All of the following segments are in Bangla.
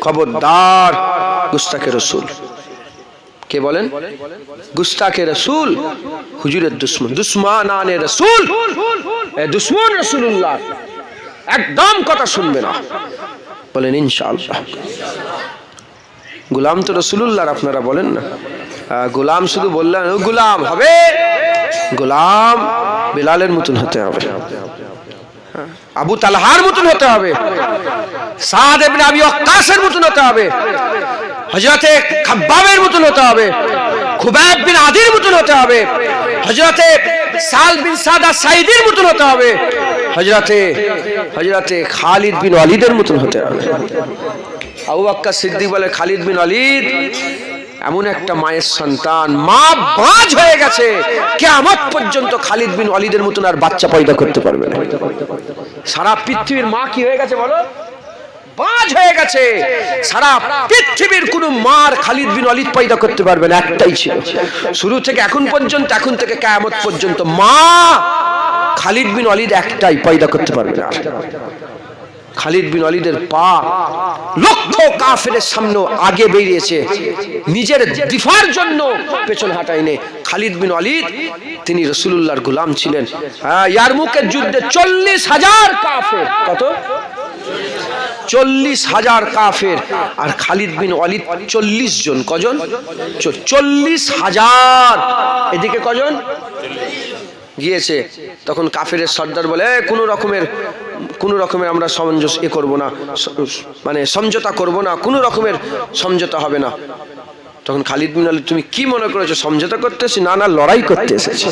খবরদার গুস্তাকে রসুল। কে বলেন? গুস্তাকে রসুল, হুজুরের দুশ্মন দুশ্মান আনে রসুল দুশ্মন রসুল্লাহ একদম কথা শুনবে না। বলেন, ইনশাআল্লাহ। গুলাম তো রসুল্লাহর আপনারা বলেন না। গোলাম শুধু বললেন গুলাম হবে। গোলাম বেলালের মতন হতে হবে। আবু তালহার মতন হতে হবে। সাদ ইবনে আবি ওয়াক্কাসের মতন হতে হবে। হযরতে খাব্বাবের মতন হতে হবে। খুবাইব বিন আদির মতন হতে হবে। হযরতে সাল বিন সাদা সাইদির মতন হতে হবে। হযরতে হযরতে খালিদ বিন ওয়ালিদের মতন হতে হবে। আবু বাক্কা সিদ্দিক বলে খালিদ বিন ওয়ালিদ এমন একটা মায়ের সন্তান মা বাজ হয়ে গেছে। কেয়ামত পর্যন্ত খালিদ বিন অলিদের মতন আর বাচ্চা পয়দা করতে পারবে না। সারা পৃথিবীর মা কি হয়ে গেছে বলো? বাজ হয়ে গেছে। সারা পৃথিবীর কোন মার খালিদ বিন ওয়ালিদ পয়দা করতে পারবে না একটাই ছিল। শুরু থেকে এখন পর্যন্ত এখন থেকে কেয়ামত পর্যন্ত মা খালিদ বিন ওয়ালিদ একটাই পয়দা করতে পারবে না। খালিদ বিন ওয়ালিদের পা লক্ষ কাফেরের সামনে আগে বেরিয়েছে। নিজের দিফার জন্য পেছন হাঁটাইনে খালিদ বিন ওয়ালিদ তিনি রসুলুল্লাহর গোলাম ছিলেন। হ্যাঁ ইয়ারমুকের যুদ্ধে চল্লিশ হাজার কাফের। কত? চল্লিশ হাজার কাফের। আর খালিদ বিন অলিদ চল্লিশ জন। কজন? চল্লিশ হাজার। এদিকে কজন? গিয়েছে। তখন কাফের সর্দার বলে "এ, কোনো রকমের কোনো রকমের আমরা সমঞ্জস এ করব না মানে সমঝোতা করব না, কোনো রকমের সমঝোতা হবে না। তখন খালিদ বিন আলী, তুমি কি মনে করেছ, সমঝোতা করতে এসেছি না না, লড়াই করতে এসেছি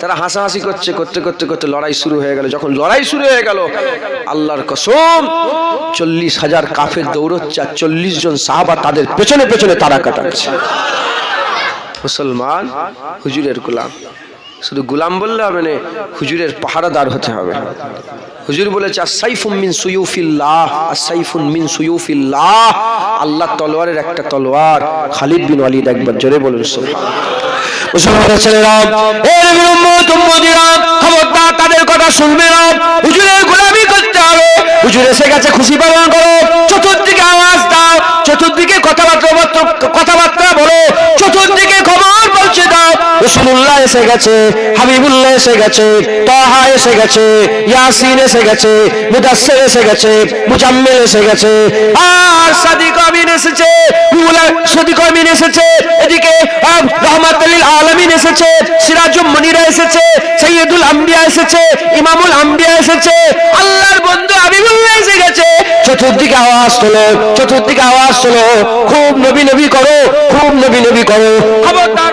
তারা হাসাহাসি করছে, করতে করতে করতে লড়াই শুরু হয়ে গেল। যখন লড়াই শুরু হয়ে গেল, আল্লাহর কসম, চল্লিশ হাজার কাফের দৌড়চ্ছে আর চল্লিশ জন সাহাবা তাদের পেছনে পেছনে তারা কাটাচ্ছে। মুসলমান, হুজুরের গোলাম। শুধু গোলাম বললে হবে না, হুজুরের পাহারাদার হতে হবে। হুজুর বলেছে আসাইফুন মিন আসাইফুন মিন সুয়ুফিল্লাহ। আল্লাহ তলোয়ারের একটা তলোয়ার, খালিদ বিন ওয়ালিদ একবার জোরে বলুন খবরদার, তাদের কথা শুনবে না। হুজুরের গোলামি করতে হবে। হুজুর এসে গেছে, খুশি পালন করো। চতুর্দিকে আওয়াজ দাও, চতুর্দিকে কথাবার্তা কথাবার্তা বলো, চতুর্দিকে রসুল্লাহ এসে গেছে, হাবিবুল্লাহ এসে গেছে, তাহা এসে গেছে, ইয়াসিন এসে গেছে, মুদাসসির এসে গেছে, মুজাম্মিল এসে গেছে। আর সাদিক আমিন এসেছে সাদিক আমিন এসেছে, এদিকে রহমাতুল আলামিন এসেছে, সিরাজুল মনিরা এসেছে সৈয়দুল আম্বিয়া এসেছে, ইমামুল আম্বিয়া এসেছে, আল্লাহর বন্ধু হাবিবুল্লাহ এসে গেছে। চতুর্দিকে আওয়াজ তোলো, চতুর্দিকে আওয়াজ তোলো, খুব নবী নবী করো, খুব নবী নবী করো। খবরদার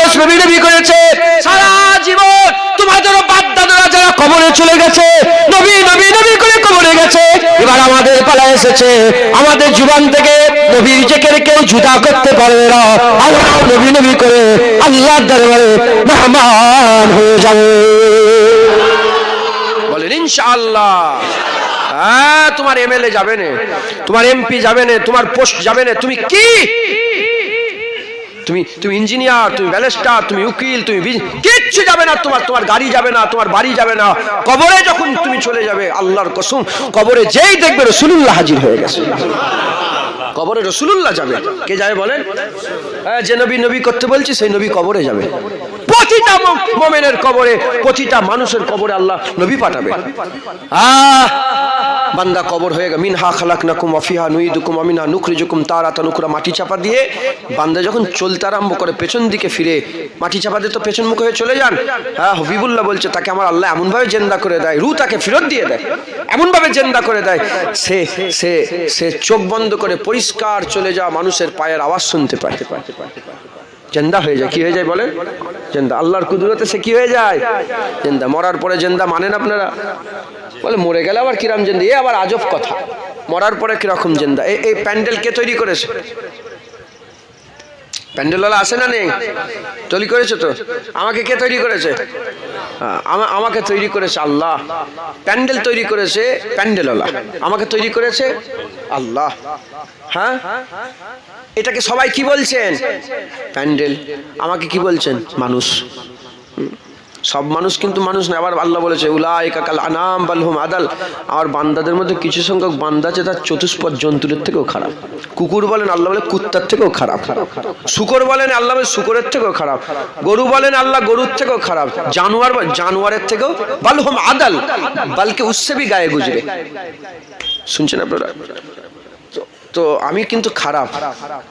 নবী করেছে। সারা জীবন যারা কবরে চলে গেছে, নবী নবী নবী করে কবরে গেছে। এবার আমাদের এসেছে। আমাদের জীবন থেকে কেউ জুদা করতে না। নবী নবী করে দরবারে মেহমান হয়ে যাবে। বলেন, ইনশাআল্লাহ। হ্যাঁ তোমার এমএলএ যাবে না, তোমার এমপি যাবে না, তোমার পোস্ট যাবে না। তুমি কি তুমি তুমি ইঞ্জিনিয়ার তুমি ব্যালেস্টার তুমি উকিল তুমি কিচ্ছু যাবে না তোমার তোমার গাড়ি যাবে না তোমার বাড়ি যাবে না। কবরে যখন তুমি চলে যাবে আল্লাহর কসম কবরে যেই দেখবে রসুলুল্লাহ হাজির হয়ে গেছে। কবরে রসুলুল্লাহ যাবে। কে যাবে বলেন? হ্যাঁ, যে নবী নবী করতে বলছি সেই নবী কবরে যাবে। প্রতিটা মোমেনের কবরে প্রতিটা মানুষের কবরে আল্লাহ নবী পাঠাবে। আহ! বান্দা কবর হয়ে গেল। মিনহা খালাক নাকুম অফিহা আমিনা নুখরিজুকুম তারা তানুকুরা মাটি চাপা দিয়ে বান্দা যখন চলতে আরম্ভ করে পেছন দিকে ফিরে, মাটি চাপা দিয়ে তো পেছন মুখ হয়ে চলে যান। হ্যাঁ হবিবুল্লাহ বলছে, তাকে আমার আল্লাহ এমনভাবে জেন্দা করে দেয় রু তাকে ফেরত দিয়ে দেয়, এমনভাবে জেন্দা করে দেয়, সে সে সে চোখ বন্ধ করে পরিষ্কার চলে যাওয়া মানুষের পায়ের আওয়াজ শুনতে পায়। জেন্দা হয়ে যায়, কি হয়ে যায় বলেন জেন্দা, আল্লাহর কুদরতে সে কি হয়ে যায়? জেন্দা, মরার পরে জেন্দা মানেন আপনারা? বলে, মরে গেলে আবার কিরাম জেন্দা? এ আবার আজব কথা। মরার পরে কীরকম জেন্দা? এই প্যান্ডেল কে তৈরি করেছে? প্যান্ডেলওয়ালা আছে না নেই? তৈরি করেছে তো? আমাকে কে তৈরি করেছে? আমা- আমাকে তৈরি করেছে আল্লাহ। প্যান্ডেল তৈরি করেছে প্যান্ডেলওয়ালা। আমাকে তৈরি করেছে আল্লাহ। হ্যাঁ? এটাকে সবাই কি বলছেন? প্যান্ডেল। আমাকে কি বলছেন? মানুষ। সব মানুষ কিন্তু মানুষ না, আবার আল্লাহ বলেছে উলাই কাকাল আনাম বালহুম আদাল। আর বান্দাদের মধ্যে কিছু সংখ্যক বান্দা আছে, তার চতুষ্পদ জন্তুরের থেকেও খারাপ। কুকুর বলেন, আল্লাহ বলে কুত্তার থেকেও খারাপ। শুকর বলেন, আল্লাহ বলে শুকরের থেকেও খারাপ। গরু বলেন, আল্লাহ গরুর থেকেও খারাপ। জানোয়ার জানোয়ারের থেকেও বালহুম আদাল। বালকে উসসে भी গায়ে গুজরে। শুনছেন আপনারা? তো- আমি কিন্তু খারাপ,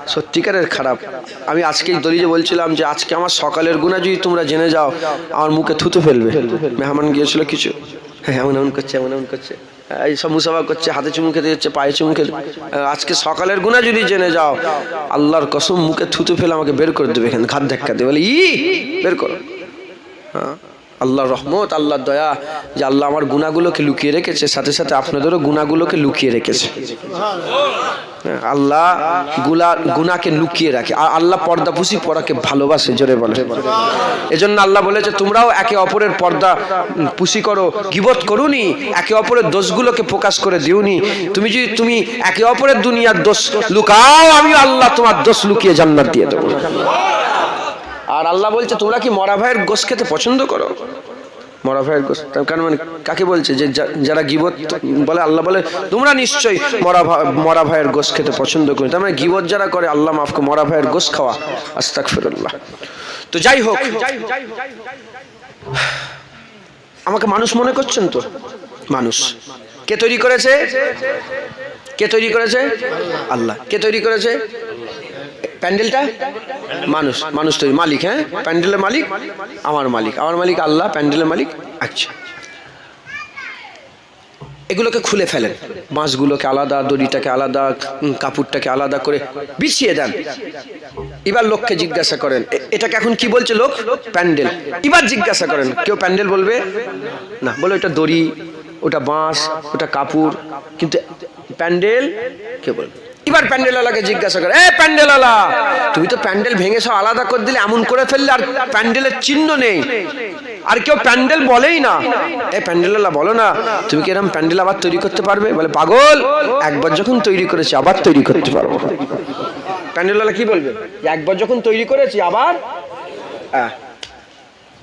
সত্যিকারের খারাপ। আমি আজকেই দলিজে বলছিলাম যে আজকে আমার সকালের গুণা যদি তোমরা জেনে যাও, আমার মুখে থুতু ফেলবে। মেহমান গিয়েছিল কিছু। হ্যাঁ এমন এমন করছে, এমন এমন করছে। এই সব মুসাফা করছে, হাতে চুমু খেতে যাচ্ছে পায়ে চুমু খেতে আজকে সকালের গুণা যদি জেনে যাও, আল্লাহর কসম মুখে থুতু ফেলে আমাকে বের করে দেবে এখানে, ঘাত ধাক্কা দেবে বলে ই বের করো। হ্যাঁ আল্লাহর রহমত, আল্লাহর দয়া, যে আল্লাহ আমার গুণাগুলোকে লুকিয়ে রেখেছে, সাথে সাথে আপনাদেরও গুণাগুলোকে লুকিয়ে রেখেছে। আল্লাহগুলা গুনাকে লুকিয়ে রাখে। আর আল্লাহ পর্দা পুষি পরাকে ভালোবাসে, জোরে বলে। এজন্য আল্লাহ বলেছে, তোমরাও একে অপরের পর্দা পুষি করো, গিবত করুনি, একে অপরের দোষগুলোকে প্রকাশ করে দিওনি। তুমি যদি, তুমি একে অপরের দুনিয়ার দোষ লুকাও আমি আল্লাহ তোমার দোষ লুকিয়ে জান্নাত দিয়ে দেবো। আর আল্লাহ বলছে, তোমরা কি মরা ভাইয়ের গোশ খেতে পছন্দ করো? মরা ভাইয়ের তার কারণ মানে কাকে বলছে? যে যারা গিবত বলে, আল্লাহ বলে, তোমরা নিশ্চয়ই মরা মরা ভাইয়ের গোশ খেতে পছন্দ করি। তার মানে গিবত যারা করে, আল্লাহ মাফকে মরা ভাইয়ের গোশ খাওয়া। আস্তাক ফিরুল্লাহ তো যাই হোক, আমাকে মানুষ মনে করছেন তো? মানুষ। কে তৈরি করেছে? কে তৈরি করেছে? আল্লাহ। কে তৈরি করেছে? প্যান্ডেলটা? মানুষ মানুষ তৈরি, মালিক হ্যাঁ? প্যান্ডেলের মালিক, আমার মালিক। আমার মালিক আল্লাহ, প্যান্ডেলের মালিক আচ্ছা। এগুলোকে খুলে ফেলেন। বাঁশগুলোকে আলাদা, দড়িটাকে আলাদা কাপড়টাকে আলাদা করে বিছিয়ে দেন। এবার লোককে জিজ্ঞাসা করেন এটাকে এখন কি বলছে লোক? প্যান্ডেল। এবার জিজ্ঞাসা করেন, কেউ প্যান্ডেল বলবে? না, বলে ওটা দড়ি, ওটা বাঁশ, ওটা কাপড়, কিন্তু প্যান্ডেল, কে বলবে? এবার প্যান্ডেলওয়ালাকে জিজ্ঞাসা করে এ প্যান্ডেলওয়ালা তুমি তো প্যান্ডেল ভেঙে সব আলাদা করে দিলে এমন করে ফেললে আর প্যান্ডেলের চিহ্ন নেই। আর কেউ প্যান্ডেল বলেই না। এ প্যান্ডেলওয়ালা বলো না তুমি কি এরকম প্যান্ডেল আবার তৈরি করতে পারবে? বলে পাগল একবার যখন তৈরি করেছি আবার তৈরি করতে পারব। প্যান্ডেলওয়ালা কি বলবে? একবার যখন তৈরি করেছি আবার? আহ,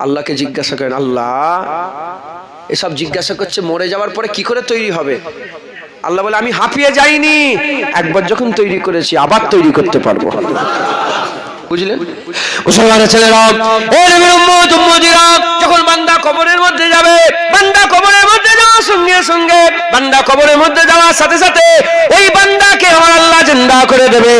আল্লাহকে জিজ্ঞাসা করেন আল্লাহ এসব জিজ্ঞাসা করছে মরে যাওয়ার পরে কি করে তৈরি হবে? আল্লাহ বলে, আমি হাঁপিয়ে যাইনি। একবার যখন তৈরি করেছি, আবার তৈরি করতে পারব। বান্দা মধ্যে যাওয়ার সাথে সাথে ওই করে দেবে।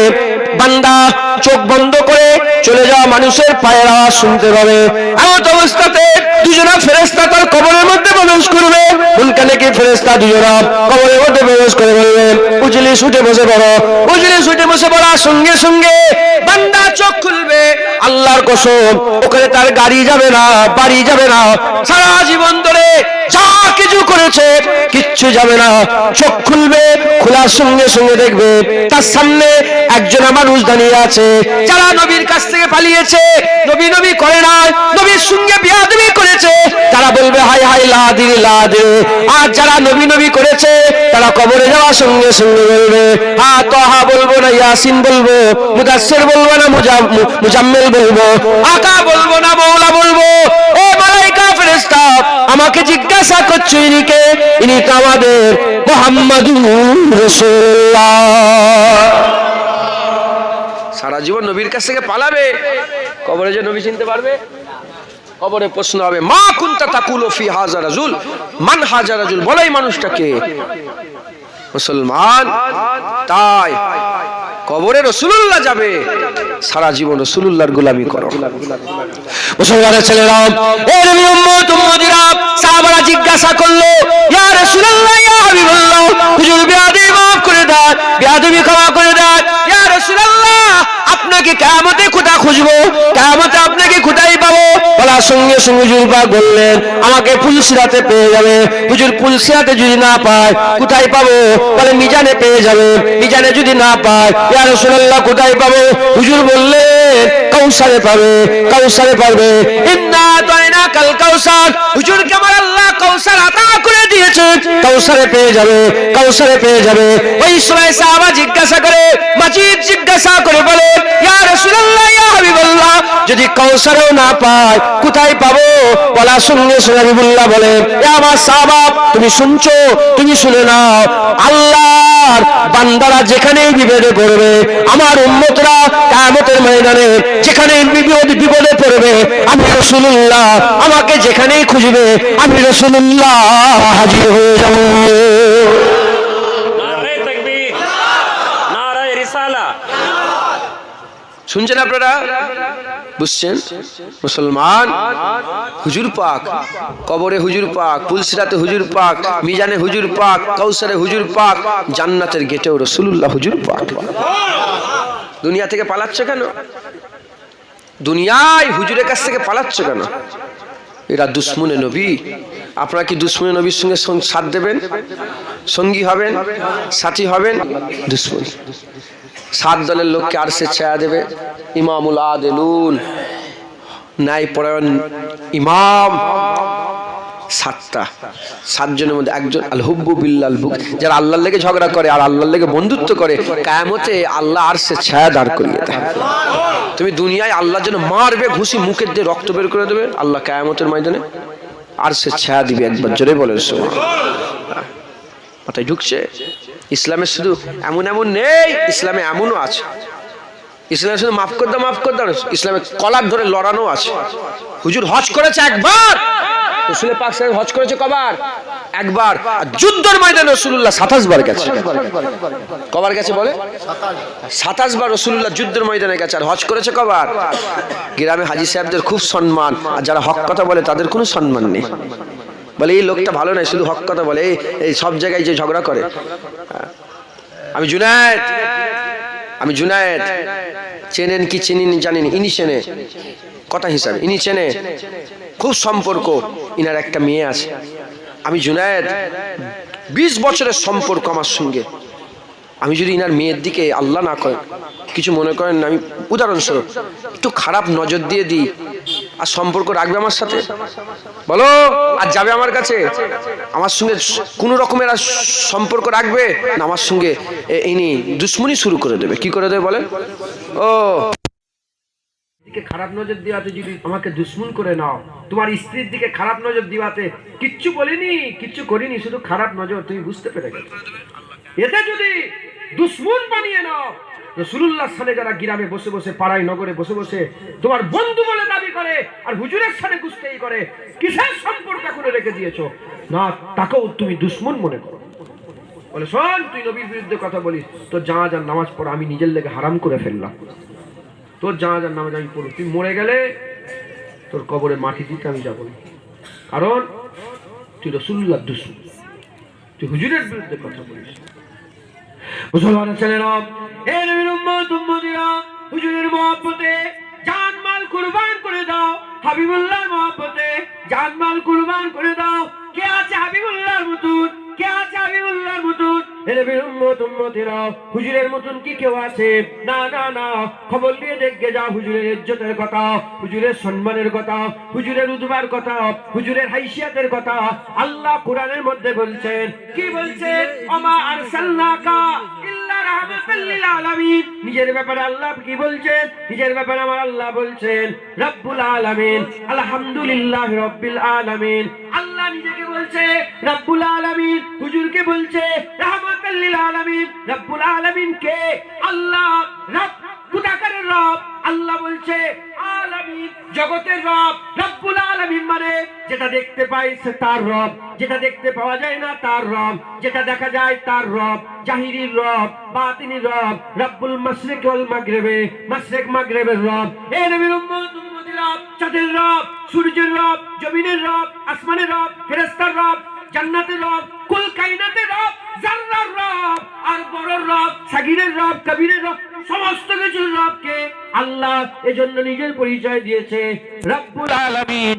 বান্দা চোখ বন্ধ করে চলে যাওয়া মানুষের পায়ের আওয়াজ শুনতে পাবে। এমন অবস্থাতে দুজনা ফেরেস্তা তার কবরের মধ্যে প্রবেশ করবে উনকানে কি ফেরেস্তা দুজনা কবরের মধ্যে প্রবেশ করে বলবে উজলি শুটে বসে পড়ো। উজলি শুটে বসে পড়া সঙ্গে সঙ্গে বান্দা চোখ খুলবে, আল্লাহর কসম, ওখানে তার গাড়ি যাবে না, বাড়ি যাবে না। সারা জীবন ধরে যা কিছু করেছে, কিচ্ছু যাবে না। চোখ খুলবে, খোলার সঙ্গে সঙ্গে দেখবে, তার সামনে একজন মানুষ দাঁড়িয়ে আছে। যারা নবীর কাছ থেকে পালিয়েছে, নবী নবী করে না নবীর সঙ্গে বিয়াদবি করেছে, তারা বলবে হাই হাই লাদির লাদির আর যারা নবী নবী করেছে, তারা কবরে যাওয়ার সঙ্গে সঙ্গে বলবে, হা, তহা বলব না, ইয়াসিন বলব, মুদাসসির বলব না মুজাম্মিল বলব, আকা বলব না, মৌলা বলব। ও মালাইকা, ফেরেশতা আমাকে জিজ্ঞাসা করছ ইনিকে ইনি তো আমাদের মোহাম্মদুর সারা জীবন নবীর কাছ থেকে পালাবে। কবরে যে নবী চিনতে পারবে? কবরে প্রশ্ন হবে, মা কুন্তা তাকুলো ফি হাজার রাজুল? মান হাজার রাজুল? বলাই মানুষটাকে মুসলমান। তাই কবরে রসুল্লাহ যাবে। সারা জীবন রসুল্লাহর গোলামি করো। মুসলমানের ছেলেরা সাহাবারা জিজ্ঞাসা করল, ইয়া রাসূলুল্লাহ, ইয়া হাবিবুল্লাহ, হুজুর বিয়াদবি মাফ করে দাও বিয়াদবি ক্ষমা করে দাও ইয়া রাসূলুল্লাহ আপনাকে কিয়ামতে কোথা খুঁজবো কিয়ামতে আপনাকে কোথায় পাবো বলা বলার সঙ্গে সঙ্গে হুজুর পাক বললেন আমাকে পুলসিরাতে পেয়ে যাবে। হুজুর পুলসিরাতে যদি না পায়, কোথায় পাবো? বলে মিজানে পেয়ে যাবে। মিজানে যদি না পায়, ইয়া রাসূলুল্লাহ, কোথায় পাবো? হুজুর বললেন, কাউসারে পাবে কাউসারে পাবে ইন্না তাইনা কাল কাউসার। হুজুরকে আমার আল্লাহ কাউসার করে দিয়েছে কাউসারে পেয়ে যাবে, কাউসারে পেয়ে যাবে। ওই সময় সাহাবা জিজ্ঞাসা করে, মাজিদ জিজ্ঞাসা করে বলে ইয়া যদি কাউসারেও না পায় কোথায় পাবো? বলা সঙ্গে হাবিবুল্লাহ বলে এ আমার সাহাবা তুমি শুনছো? তুমি শুনে নাও। আল্লাহর বান্দারা যেখানেই বিপদে পড়বে আমার উম্মতরা কিয়ামতের ময়দানে যেখানে বিপদ বিপদে পড়বে আমি রাসূলুল্লাহ আমাকে যেখানেই খুঁজবে আমি রাসূলুল্লাহ হাজির হয়ে যাব। শুনছেন আপনারা? বুঝছেন? মুসলমান, হুজুর পাক, কবরে হুজুর পাক, পুলসিরাতে হুজুর পাক, মিজানে হুজুর পাক কৌসারে হুজুর পাক, জান্নাতের গেটেও রসুল্লাহ হুজুর পাক। দুনিয়া থেকে পালাচ্ছে কেন? দুনিয়ায় হুজুরের কাছ থেকে পালাচ্ছে কেন? এরা দুশ্মনে নবী। আপনারা কি দুশ্মনে নবীর সঙ্গে সাথ দেবেন? সঙ্গী হবেন? সাথী হবেন? দুশ্মন। সাত দলের লোককে আর সে ছায়া দেবে। ইমামুল ন্যায় পরায়ণ ইমাম। সাতটা। সাতজনের মধ্যে একজন আল হুব্বু বিল্লাল বুক যারা আল্লাহর লেগে ঝগড়া করে আর আল্লাহর লেগে বন্ধুত্ব করে কায়ামতে আল্লাহ আর সে ছায়া দাঁড় করিয়ে দেয়। তুমি দুনিয়ায় আল্লাহর জন্য মারবে ঘুষি মুখের দিয়ে রক্ত বের করে দেবে আল্লাহ কায়ামতের ময়দানে আর সে ছায়া দিবে একবার। জোরে বলে মাথায় ঢুকছে। ইসলামে শুধু এমন এমন নেই ইসলামে এমনও আছে। ইসলামে শুধু মাফ করে দাও মাফ করে দাও না, ইসলামে কলার ধরে লড়ানো আছে। হুজুর হজ করেছে একবার। রসুল পাক সাহেব হজ করেছে কবার? একবার। আর যুদ্ধের ময়দানে রসুল্লাহ সাতাশ বার গেছে। কবার গেছে বলে? সাতাশ বার রসুল্লাহ যুদ্ধের ময়দানে গেছে। আর হজ করেছে কবার? গ্রামে হাজি সাহেবদের খুব সম্মান। আর যারা হক কথা বলে তাদের কোনো সম্মান নেই। বলে এই লোকটা ভালো নয় শুধু হক কথা বলে। এই- সব জায়গায় যে ঝগড়া করে। আমি জুনায়েদ। আমি জুনায়েদ। চেনেন কি চিনিনি জানেন? ইনি চেনে। কথা হিসাবে। ইনি চেনে। খুব সম্পর্ক। ইনার একটা মেয়ে আছে। আমি জুনায়েদ, বিশ বছরের সম্পর্ক আমার সঙ্গে। আমি যদি ইনার মেয়ের দিকে আল্লাহ না করেন কিছু মনে করেন আমি উদাহরণস্বরূপ, একটু খারাপ নজর দিয়ে দিই। আর সম্পর্ক রাখবে আমার সাথে? বলো, আর যাবে আমার কাছে? আমার সঙ্গে কোনো রকমের আর সম্পর্ক রাখবে? না, আমার সঙ্গে ইনি দুশ্মনী শুরু করে দেবে। কি করে দেবে বলে ও। খারাপ নজর দিওয়াতে যদি আমাকে দুশ্মন করে নাও, তোমার স্ত্রীর দিকে খারাপ নজর দিওয়াতে কিচ্ছু বলিনি, কিচ্ছু করিনি, শুধু খারাপ নজর, তুমি বুঝতে পেরে গেছো এতে যদি দুশ্মন বানিয়ে নাও রসুল্লাহ সালে যারা গ্রামে বসে বসে, পাড়ায়, নগরে বসে বসে তোমার বন্ধু বলে দাবি করে আর হুজুরের সাথে গুস্তেই করে, কিসের সম্পর্ক করে রেখে দিয়েছ? না, তাকেও তুমি দুশ্মন মনে করো। বলে, শোন, তুই নবীর বিরুদ্ধে কথা বলিস, তোর জানাজার নামাজ পড়া আমি নিজের লেগে হারাম করে ফেললাম। তোর জানাজার নামাজ আমি পড়ব তুই মরে গেলে তোর কবরে মাটি দিতে আমি যাব কারণ, তুই রসুল্লাহ দুশ্মন। তুই হুজুরের বিরুদ্ধে কথা বলিস। মুসলমানের ছেলেরা, এ নবীর উম্মত হুজুরের মহব্বতে জান মাল কুরবান করে দাও, হাবিবুল্লাহর মহব্বতে জান মাল কুরবান করে দাও। কে আছে হাবিবুল্লাহর মতন? কে আছে হাবিবুল্লাহর মতন? এ নবীর উম্মত হুজুরের মতন কি কেউ আছে? না না না, খবর নিয়ে দেখে যাও, হুজুরের ইজ্জতের কথা, হুজুরের সম্মানের কথা, হুজুরের উদ্বার কথা, হুজুরের হাইসিয়াতের কথা। আল্লাহ কোরআনের মধ্যে বলছেন, কি বলছেন? আমা আরসালনাকা আলামিন। নিজের ব্যাপারে আল্লাহ কি বলছেন? নিজের ব্যাপারে আমার আল্লাহ বলছেন, রব্বুল আলামিন, আলহামদুলিল্লাহ রব্বিল আলামিন। আল্লাহ নিজেকে বলছে, রব্বুল আলামিন। হুজুরকে বলছে রাহমাতাল লিল আলামিন। রব্বুল আলামিন কে? আল্লাহ, রব কুদাকারের রব। আল্লাহ বলছে জগতের রব, রব্বুল আলামিন মানে যেটা দেখতে পাই সে তার রব, যেটা দেখতে পাওয়া যায় না তার রব, যেটা দেখা যায় তার রব, জাহিরির রব, বাতিনির রব, রব্বুল মাশরিক ওয়াল মাগরিবে, মাশরিক মাগরিবের রব। এ নবীর উম্মত, উম্মতির রব চাঁদের রব, সূর্যের রব, জমিনের রব, আসমানের রব, ফেরেশতার রব, জান্নাতের রব, কুল কায়নাতের রব জান্নার রব আর বড় রব, সাগিরের রব, কবিরের রব, সমস্ত কিছুর রবকে আল্লাহ এজন্য নিজের পরিচয় দিয়েছে। রব্বুল আলামিন